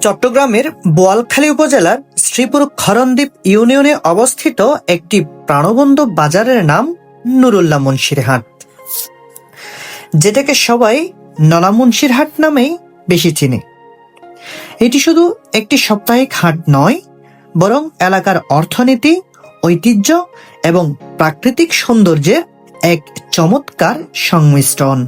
চট্টগ্রামের বোয়ালখালী উপজেলার শ্রীপুর খরণদ্বীপ ইউনিয়নে অবস্থিত একটি প্রাণবন্ধু বাজারের নাম নুরুল্লাহ মুন্সির হাট। যেটাকে সবাই নলা মুন্সিরহাট নামেই বেশি চিনে। এটি শুধু একটি সাপ্তাহিক হাট নয়, বরং এলাকার অর্থনীতি, ঐতিহ্য এবং প্রাকৃতিক সৌন্দর্যের এক চমৎকার সংমিশ্রণ।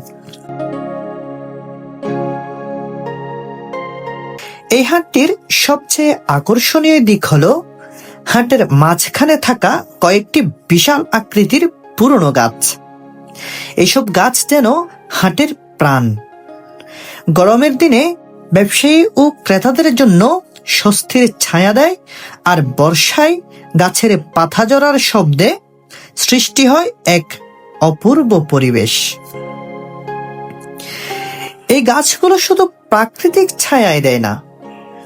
এই হাটটির সবচেয়ে আকর্ষণীয় দিক হল, হাটের মাঝখানে থাকা কয়েকটি বিশাল আকৃতির পুরনো গাছ। এসব গাছ যেন হাটের প্রাণ। গরমের দিনে ব্যবসায়ী ও ক্রেতাদের জন্য স্বস্তির ছায়া দেয় আর বর্ষায় গাছের পাতা জড়ার শব্দে সৃষ্টি হয় এক অপূর্ব পরিবেশ। এই গাছগুলো শুধু প্রাকৃতিক ছায়ায় দেয় না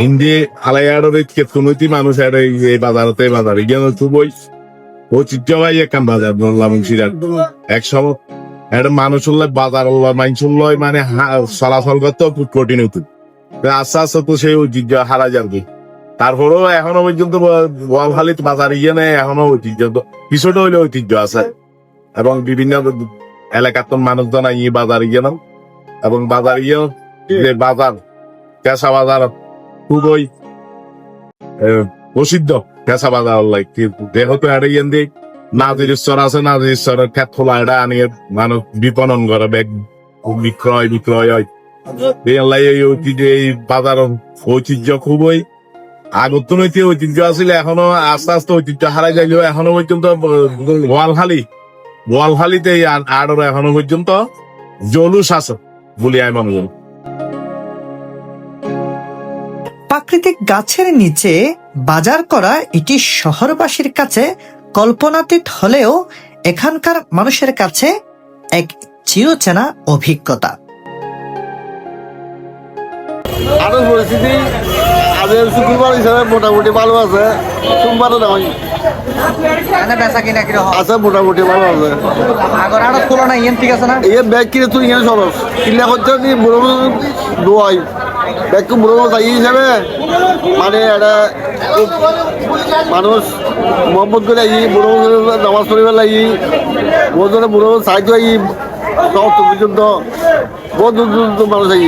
হিন্দি আলাইয়াড়ে কেতনৈতি মানুষ আর এই বাজারতে বাজারে গিয়ে তো বই ঐতিহ্যবাহী একখান বাজার বললাম সিরাট। এক সময় একটা মানুষ হলে বাজার মানুষ হলে মানে চলাচল করতে খুব কঠিন হতো। আস্তে আস্তে তো সেই ঐতিহ্য হারা যাবে তারপরেও এখনও পর্যন্ত বোয়ালখালী বাজার ইয়ে নেই, এখনও ঐতিহ্য কিছুটা হইলে ঐতিহ্য আছে। এবং বিভিন্ন এলাকার তো মানুষজন এই বাজার ইয়ে নাম। এবং বাজার ইয়ে বাজার, কেঁচা বাজার খুবই প্রসিদ্ধ কেঁচা বাজার লাই যেহেতু এটা ইয়ে দিয়ে নাজির স্তর আছে, নাজির স্তরের ক্ষেত খোলা এটা আনিয়ে মানুষ বিপণন করে, ব্যাগ বিক্রয় বিক্রয় হয়। এই ঐতিহ্য, এই বাজার ঐতিহ্য খুবই আগতনৈতিক ঐতিহ্য আছিল, এখনও আস্তে আস্তে ঐতিহ্য হারাই যাইলেও এখনও পর্যন্ত বোয়ালখালী বোয়ালখালীতে এই এখনও পর্যন্ত জলুস আছে বলি আমি মনে করি। প্রাকৃতিক গাছের নিচে বাজার করা এটি শহরবাসীর কাছে কল্পনাতীত হলেও এখানকার মানুষের কাছে এক চিরচেনা অভিজ্ঞতা। আরও পরিস্থিতি আজের শুক্রবার হিসাবে মোটামুটি ভালো আছে। সোমবারও নয় বেচা কিনা কীরকম আছে মোটামুটি ভালো আছে। আগর আরও তুলনা ইয়েন ঠিক আছে না? ব্যাগ কিনে তুই এখানে সরস কিনলে করতে নি বুড়ো দোয়াই ব্যাগকে বুড়ো তাই হিসাবে মানে খুব মানুষ মোহাম্মদ করে আই বুড়ো নামাজ পড়িবার লাগি। বহুত জনে বুড়ো সাহায্য আই শহর পর্যন্ত বহুত দূর দূর মানুষ আই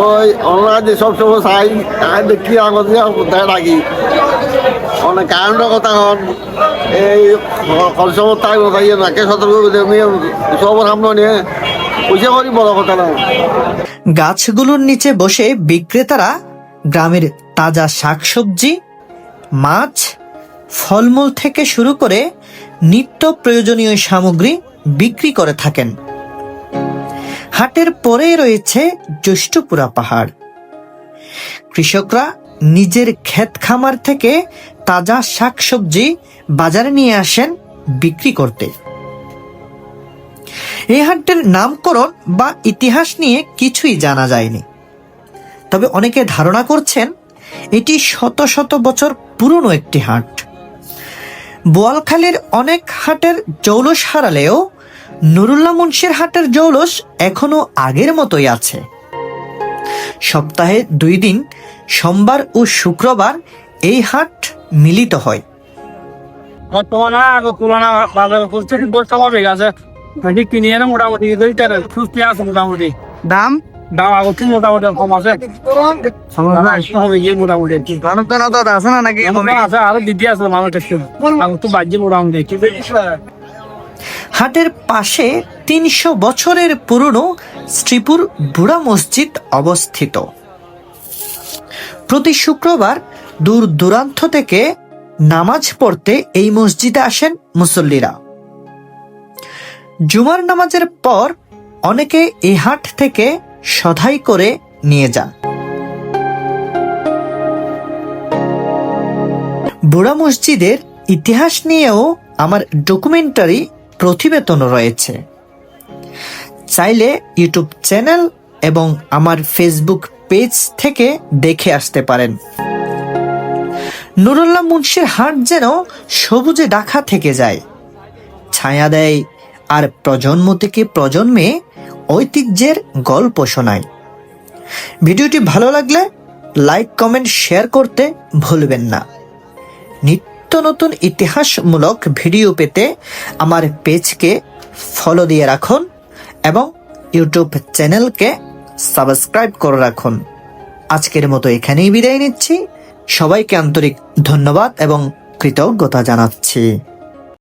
ওই অনলাইনে সব সময় চাই আর দেখি দেয় রাখি অনেক কারণের কথা হন এই কলসমত তাই তাই নাকে সতর্ক করে সব সামনে নিয়ে পয়সা করি বড় কথা না গাছগুলোর নিচে বসে বিক্রেতারা গ্রামের তাজা শাকসবজি, মাছ, ফলমূল থেকে শুরু করে নিত্য প্রয়োজনীয় সামগ্রী বিক্রি করে থাকেন। হাটের পরেই রয়েছে জ্যৈষ্ঠপুরা পাহাড়। কৃষকরা নিজের ক্ষেত খামার থেকে তাজা শাকসবজি বাজারে নিয়ে আসেন বিক্রি করতে। এই হাটটির নামকরণ বা ইতিহাস নিয়ে কিছুই জানা যায়নি। তবে অনেকে ধারণা করছেন, এটি শত শত বছর পুরনো একটি হাট। বোয়ালখালীর অনেক হাটের জৌলস হারালেও নুরুল্লাহ মুন্সির হাটের জৌলস এখনও আগের মতোই আছে। সপ্তাহে দুই দিন, সোমবার ও শুক্রবার এই হাট মিলিত হয়। বর্তমানে তুলনা বাজার নাকি কিনে এনে মোটামুটি সুস্থ আছে মোটামুটি। দাম? দাম আগর থেকে মোটামুটি কম আছে। মোটামুটি। আছে না নাকি? আছে আরও দিদি আছে মানুষ আগর তো বাজ্যে মোটামুটি। হাটের পাশে তিনশো বছরের পুরনো শ্রীপুর বুড়া মসজিদ অবস্থিত। প্রতি শুক্রবার দূর দূরান্ত থেকে নামাজ পড়তে এই মসজিদে আসেন মুসল্লিরা। জুমার নামাজের পর অনেকে এ হাট থেকে সধাই করে নিয়ে যান। বুড়া মসজিদের ইতিহাস নিয়েও আমার ডকুমেন্টারি প্রতিবেদন রয়েছে। চাইলে ইউটিউব চ্যানেল এবং আমার ফেসবুক পেজ থেকে দেখে আসতে পারেন। নুরুল্লাহ মুন্সির হাট যেন সবুজে ডাকা থেকে যায়। ছায়া দেয় আর প্রজন্ম থেকে প্রজন্মে ঐতিহ্যের গল্প শোনায়। ভিডিওটি ভালো লাগলে লাইক, কমেন্ট, শেয়ার করতে ভুলবেন না। নিত্য নতুন ইতিহাসমূলক ভিডিও পেতে আমার পেজকে ফলো দিয়ে রাখুন এবং ইউটিউব চ্যানেলকে সাবস্ক্রাইব করে রাখুন। আজকের মতো এখানেই বিদায় নিচ্ছি। সবাইকে আন্তরিক ধন্যবাদ এবং কৃতজ্ঞতা জানাচ্ছি।